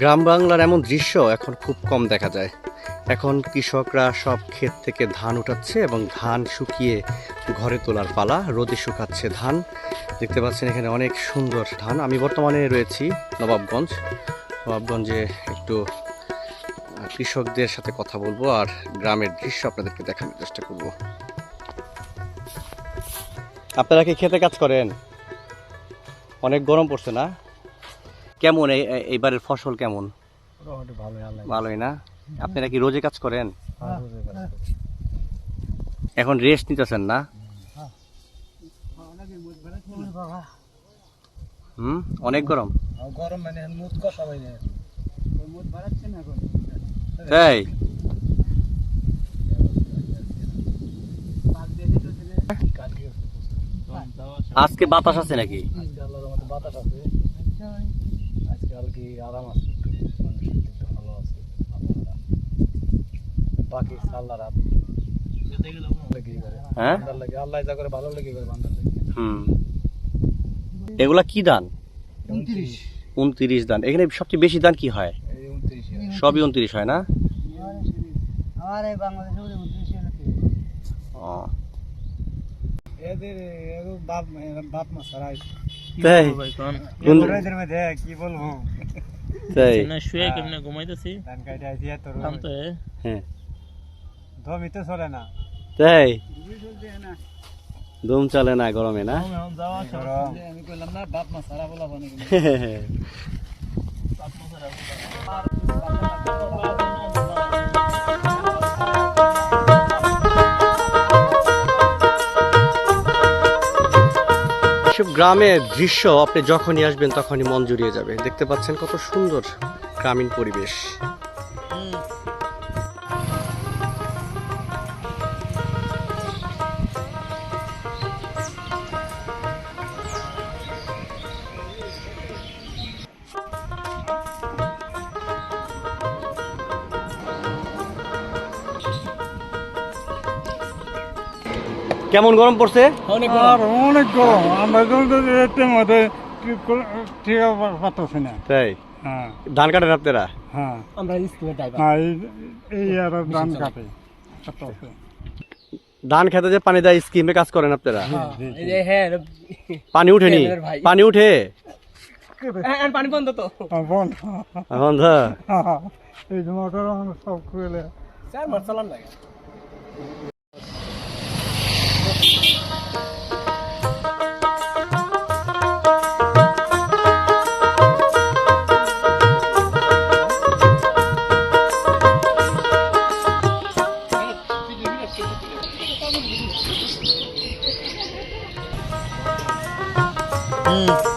গ্রাম বাংলার এমন দৃশ্য এখন খুব কম দেখা যায়। এখন কৃষকরা সব ক্ষেত থেকে ধান উঠাচ্ছে এবং ধান শুকিয়ে ঘরে তোলার পালা, রোদে শুকাচ্ছে ধান। দেখতে পাচ্ছেন এখানে অনেক সুন্দর ধান। আমি বর্তমানে রয়েছি নবাবগঞ্জ। নবাবগঞ্জে একটু কৃষকদের সাথে কথা বলব আর গ্রামের দৃশ্য আপনাদেরকে দেখানোর চেষ্টা করব। আপনারা কি খেতে কাজ করেন? অনেক গরম পড়ছে না? কেমন এই এই- এইবারের ফসল কেমন? ভালোই না? আপনারা কি রোজে কাজ করেন? হ্যাঁ। এখন রেস্ট নিতেছেন না? হুম? অনেক গরম? মানে মুদ কষা মুদ বাড়াচ্ছে এখন। তাই আজকে বাতাস আছে নাকি? আজকে আল্লাহর রহমতে বাতাস আছে। আজকে আর কি আরাম আছে একটু মানুষের একটু ভালো আছে বাকি আল্লাহ রাত হ্যাঁ? আল্লাহ যা করে ভালো লেগে করে বান্দার হুম। এগুলা কি দান? উনত্রিশ। উনত্রিশ দান। এখানে সবচেয়ে বেশি দান কি হয়? সবই উনত্রিশ হয় না? ও। এদের বাপ বাপ মা সারাই তাই? কোন- মধ্যে কি বলব? তাই? না শুয়ে কেমনে ঘুমাইতেছি ধান কাটা শান্ত হয়ে হ্যাঁ। ধমি তো চলে না? তাই? দম চলে না গরমে না? আমি কইলাম না বাপ মা সারা বলা মানে এসব গ্রামের দৃশ্য আপনি যখনই আসবেন তখনই মন জুড়িয়ে যাবে। দেখতে পাচ্ছেন কত সুন্দর গ্রামীণ পরিবেশ। কেমন গরম পড়ছে? আর অনেক গরম। আমরা মধ্যে ঠিক পাচ্ছি না। তাই? হ্যাঁ। ধান কাটেন আপনারা? হ্যাঁ। আমরা স্কুলে হ্যাঁ এই- এই আর ধান কাটে। ধান খেতে যে পানি দেয় স্কিমে কাজ করেন আপনারা? এই যে হ্যাঁ পানি উঠেনি পানি উঠে? হ্যাঁ, পানি বন্ধ তো। বন্ধ। বন্ধ? এই মোটর সব খুলে। স্যার মার চালান লাগে। হুম।